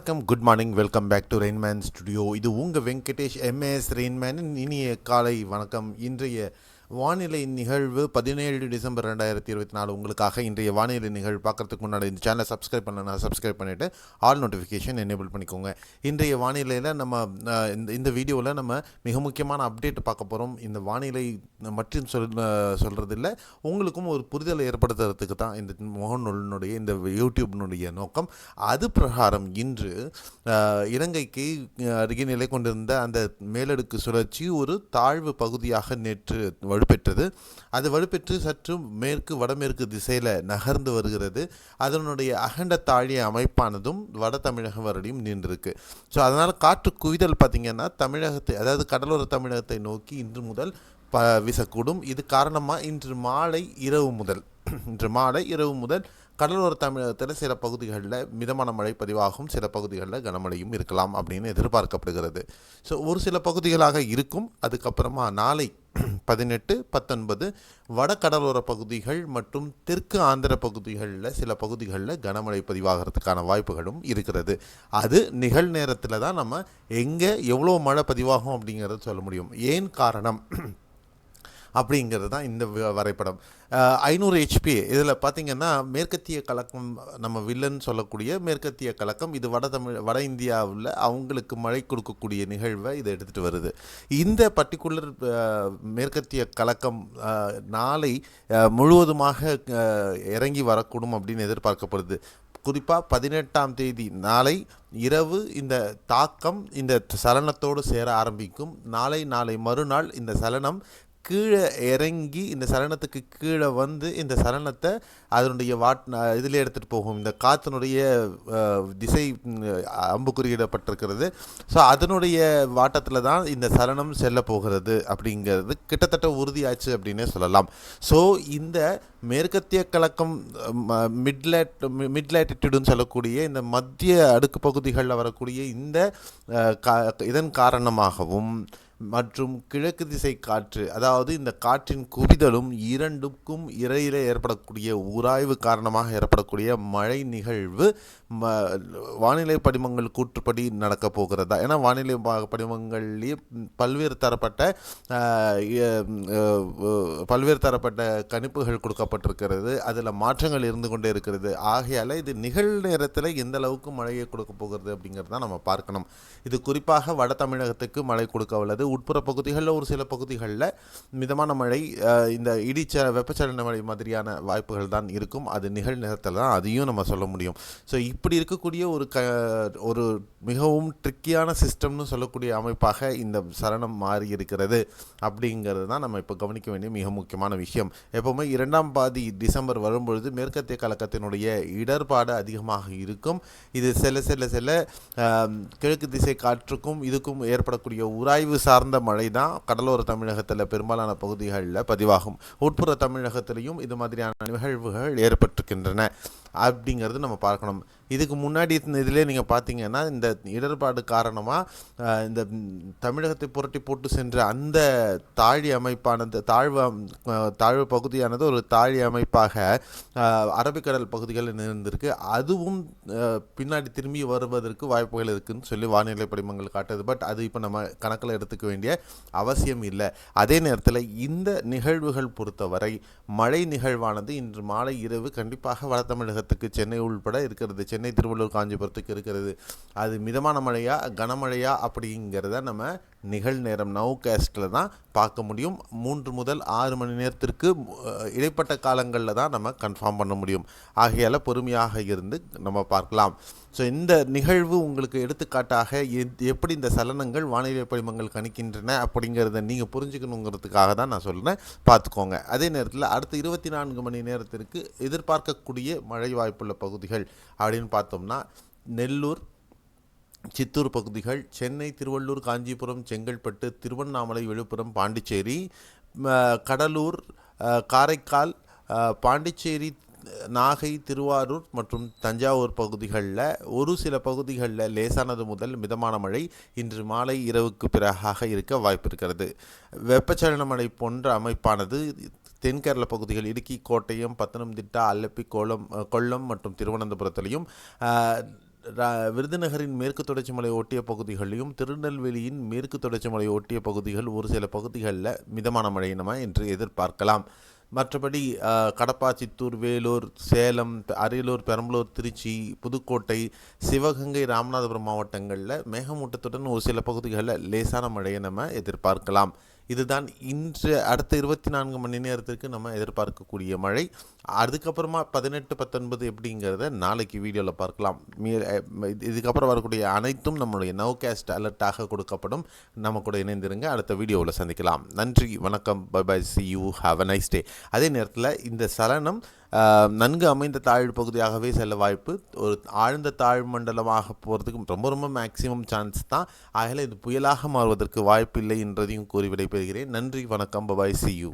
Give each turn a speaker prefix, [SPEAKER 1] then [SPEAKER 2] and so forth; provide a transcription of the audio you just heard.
[SPEAKER 1] வணக்கம் good morning welcome back to Rainman studio இது உங்கள் வெங்கடேஷ் எம்ஏஎஸ் ரெயின்மேனின் இனிய காலை வணக்கம். இன்றைய வானிலை நிகழ்வு பதினேழு டிசம்பர் ரெண்டாயிரத்தி இருபத்தி நாலு உங்களுக்காக இன்றைய வானிலை நிகழ்வு பார்க்கறதுக்கு முன்னாடி இந்த சேனலை சப்ஸ்கிரைப் பண்ணனா சப்ஸ்கிரைப் பண்ணிவிட்டு ஆல் நோட்டிஃபிகேஷன் எனேபிள் பண்ணிக்கோங்க. இன்றைய வானிலையில் நம்ம இந்த இந்த வீடியோவில் நம்ம மிக முக்கியமான அப்டேட் பார்க்க போகிறோம் இந்த வானிலை மற்றும் சொல் சொல்கிறது இல்லை உங்களுக்கும் ஒரு புரிதலை ஏற்படுத்துறதுக்கு தான் இந்த முகநூலினுடைய இந்த யூடியூப்னுடைய நோக்கம். அது பிரகாரம் இன்று இலங்கைக்கு அருகே நிலை கொண்டிருந்த அந்த மேலடுக்கு சுழற்சி ஒரு தாழ்வு பகுதியாக நேற்று வலுப்பெற்றது. அது வலுப்பெற்று சற்று மேற்கு வடமேற்கு திசையில் நகர்ந்து வருகிறது. அதனுடைய அகண்ட தாழிய அமைப்பானதும் வட தமிழகம் வரலையும் நின்றிருக்கு. ஸோ அதனால் காற்று குவிதல் பார்த்திங்கன்னா தமிழகத்தை அதாவது கடலோர தமிழகத்தை நோக்கி இன்று முதல் ப வீசக்கூடும். இது காரணமாக இன்று மாலை இரவு முதல் இன்று மாலை இரவு முதல் கடலோர தமிழகத்தில் சில பகுதிகளில் மிதமான மழை பதிவாகும். சில பகுதிகளில் கனமழையும் இருக்கலாம் அப்படின்னு எதிர்பார்க்கப்படுகிறது. ஸோ ஒரு சில பகுதிகளாக இருக்கும். அதுக்கப்புறமா நாளை பதினெட்டு பத்தொன்பது வட கடலோர பகுதிகள் மற்றும் தெற்கு ஆந்திர பகுதிகளில் சில பகுதிகளில் கனமழை பதிவாகிறதுக்கான வாய்ப்புகளும் இருக்கிறது. அது நிகழ்நேரத்தில் தான் நம்ம எங்கே எவ்வளோ மழை பதிவாகும் அப்படிங்கிறத சொல்ல முடியும். ஏன் காரணம்? அப்படிங்கிறது தான் இந்த வ- வரைபடம். ஐநூறு ஹெச்பி இதில் பார்த்திங்கன்னா மேற்கத்திய கலக்கம் நம்ம வில்லன் சொல்லக்கூடிய மேற்கத்திய கலக்கம் இது வட தமிழ் வட இந்தியாவில் அவங்களுக்கு மழை கொடுக்கக்கூடிய நிகழ்வை இதை எடுத்துகிட்டு வருது. இந்த பர்டிகுலர் மேற்கத்திய கலக்கம் நாளை முழுவதுமாக இறங்கி வரக்கூடும் அப்படின்னு எதிர்பார்க்கப்படுது. குறிப்பாக பதினெட்டாம் தேதி நாளை இரவு இந்த தாக்கம் இந்த சலனத்தோடு சேர ஆரம்பிக்கும். நாளை நாளை மறுநாள் இந்த சலனம் கீழே இறங்கி இந்த சலனத்துக்கு கீழே வந்து இந்த சலனத்தை அதனுடைய வாட் இதில் எடுத்துகிட்டு போகும். இந்த காற்றினுடைய திசை அம்பு குறியிடப்பட்டிருக்கிறது. ஸோ அதனுடைய வாட்டத்தில் தான் இந்த சலனம் செல்ல போகிறது அப்படிங்கிறது கிட்டத்தட்ட உறுதியாச்சு அப்படின்னே சொல்லலாம். ஸோ இந்த மேற்கத்திய கலக்கம் மிட்லேட் மிட்லேட்டிடியூடுன்னு சொல்லக்கூடிய இந்த மத்திய அடுக்கு பகுதிகளில் வரக்கூடிய இந்த கா- இதன் காரணமாகவும் மற்றும் கிழக்கு திசை காற்று அதாவது இந்த காற்றின் குவிதலும் இரண்டுக்கும் இடையில ஏற்படக்கூடிய உராய்வு காரணமாக ஏற்படக்கூடிய மழை நிகழ்வு ம வானிலை படிமங்கள் கூற்றுப்படி நடக்க போகிறதா? ஏன்னா வானிலை படிமங்கள்லேயே பல்வேறு தரப்பட்ட பல்வேறு தரப்பட்ட கணிப்புகள் கொடுக்கப்பட்டிருக்கிறது. அதில் மாற்றங்கள் இருந்து கொண்டே இருக்கிறது. ஆகையால் இது நிகழ்நேரத்தில் எந்த அளவுக்கு மழையை கொடுக்க போகிறது அப்படிங்கிறது தான் நம்ம பார்க்கணும். இது குறிப்பாக வட தமிழகத்துக்கு மழை கொடுக்க உள்ளது உட்புற பகுதிகளில் ஒரு சில பகுதிகளில் மிதமான மழை இந்த இடிச்ச வெப்பச்சலன மழை மாதிரியான வாய்ப்புகள் தான் இருக்கும். அது நிகழ்நேரத்தில் தான் அதையும் நம்ம சொல்ல முடியும். ஸோ இப்படி இருக்கக்கூடிய ஒரு க ஒரு மிகவும் ட்ரிக்கியான சிஸ்டம்னு சொல்லக்கூடிய அமைப்பாக இந்த சரணம் மாறி இருக்கிறது அப்படிங்கிறது தான் நம்ம இப்போ கவனிக்க வேண்டிய மிக முக்கியமான விஷயம். எப்போவுமே இரண்டாம் பாதி டிசம்பர் வரும்பொழுது மேற்கத்திய கலக்கத்தினுடைய இடர்பாடு அதிகமாக இருக்கும். இது செல்ல செல்ல செல்ல கிழக்கு திசை காற்றுக்கும் இதுக்கும் ஏற்படக்கூடிய உராய்வு சார்ந்த மழை தான் கடலோர தமிழகத்தில் பெரும்பாலான பகுதிகளில் பதிவாகும். உட்புற தமிழகத்திலையும் இது மாதிரியான நிகழ்வுகள் ஏற்பட்டிருக்கின்றன. அப்படிங்கிறது நம்ம பார்க்கணும். இதுக்கு முன்னாடி இதிலே நீங்கள் பார்த்தீங்கன்னா இந்த இடர்பாடு காரணமாக இந்த தமிழகத்தை புரட்டி போட்டு சென்ற அந்த தாழி அமைப்பானது தாழ்வு தாழ்வு பகுதியானது ஒரு தாழி அமைப்பாக அரபிக்கடல் பகுதிகளில் இருந்திருக்கு அதுவும் பின்னாடி திரும்பி வருவதற்கு வாய்ப்புகள் இருக்குதுன்னு சொல்லி வானிலை படிமங்கள் காட்டுது. பட் அது இப்போ நம்ம கணக்கில் எடுத்துக்க வேண்டிய அவசியம் இல்லை. அதே நேரத்தில் இந்த நிகழ்வுகள் பொறுத்தவரை மழை நிகழ்வானது இன்று மாலை இரவு கண்டிப்பாக வட தமிழகத்துக்கு சென்னை உள்பட இருக்கிறது. சென்னை திருவள்ளூர் காஞ்சிபுரத்துக்கு இருக்கிறது. அது மிதமான மழையா கனமழையா அப்படிங்கிறத நம்ம நிகழ்நேரம் நவ் கேஸ்டில் தான் பார்க்க முடியும். மூன்று முதல் ஆறு மணி நேரத்திற்கு இடைப்பட்ட காலங்களில் தான் நம்ம கன்ஃபார்ம் பண்ண முடியும். ஆகையால் பொறுமையாக இருந்து நம்ம பார்க்கலாம். ஸோ இந்த நிகழ்வு உங்களுக்கு எடுத்துக்காட்டாக எத்- எப்படி இந்த சலனங்கள் வானிலை படிமங்கள் கணிக்கின்றன அப்படிங்கிறத நீங்கள் புரிஞ்சுக்கணுங்கிறதுக்காக தான் நான் சொல்கிறேன் பார்த்துக்கோங்க. அதே நேரத்தில் அடுத்த இருபத்தி நான்கு மணி நேரத்திற்கு எதிர்பார்க்கக்கூடிய மழை வாய்ப்புள்ள பகுதிகள் அப்படின்னு பார்த்தோம்னா நெல்லூர் சித்தூர் பகுதிகள் சென்னை திருவள்ளூர் காஞ்சிபுரம் செங்கல்பட்டு திருவண்ணாமலை விழுப்புரம் பாண்டிச்சேரி கடலூர் காரைக்கால் பாண்டிச்சேரி நாகை திருவாரூர் மற்றும் தஞ்சாவூர் பகுதிகளில் ஒரு சில பகுதிகளில் லேசானது முதல் மிதமான மழை இன்று மாலை இரவுக்கு பிறகாக இருக்க வாய்ப்பு இருக்கிறது வெப்பச்சலன மழை போன்ற அமைப்பானது தென்கேரள பகுதிகள் இடுக்கி கோட்டயம் பத்தனம்திட்டா அல்லப்பி கோலம் கொல்லம் மற்றும் திருவனந்தபுரத்திலையும் விருதுநகரின் மேற்கு தொடர்ச்சி மலை ஒட்டிய பகுதிகளிலும் திருநெல்வேலியின் மேற்கு தொடர்ச்சி மலை ஒட்டிய பகுதிகள் ஒரு சில பகுதிகளில் மிதமான மழை நம்ம என்று எதிர்பார்க்கலாம். மற்றபடி கடப்பாச்சித்தூர் கடப்பா சித்தூர் வேலூர் சேலம் அரியலூர் பெரம்பலூர் திருச்சி புதுக்கோட்டை சிவகங்கை ராமநாதபுரம் மாவட்டங்களில் மேகமூட்டத்துடன் ஒரு சில பகுதிகளில் லேசான மழையை நம்ம எதிர்பார்க்கலாம். இதுதான் இன்று அடுத்த இருபத்தி நான்கு மணி நேரத்திற்கு நம்ம எதிர்பார்க்கக்கூடிய மழை. அதுக்கப்புறமா பதினெட்டு பத்தொன்பது எப்படிங்கிறத நாளைக்கு வீடியோவில் பார்க்கலாம். இது- இதுக்கப்புறம் வரக்கூடிய அனைத்தும் நம்மளுடைய நவ்காஸ்ட் அலர்ட்டாக கொடுக்கப்படும். நம்ம கூட இணைந்திருங்க. அடுத்த வீடியோவில் சந்திக்கலாம். நன்றி வணக்கம். Bye bye see you. Have a nice day. அதே நேரத்தில் இந்த சலனம் நன்கு அமைந்த தாழ் பகுதியாகவே செல்ல வாய்ப்பு. ஒரு ஆழ்ந்த தாழ் மண்டலமாக போகிறதுக்கு ரொம்ப ரொம்ப மேக்ஸிமம் சான்ஸ் தான். ஆகல இது புயலாக மாறுவதற்கு வாய்ப்பில்லை என்றதையும் கூறி விடைபெறுகிறேன். நன்றி வணக்கம். Bye bye C you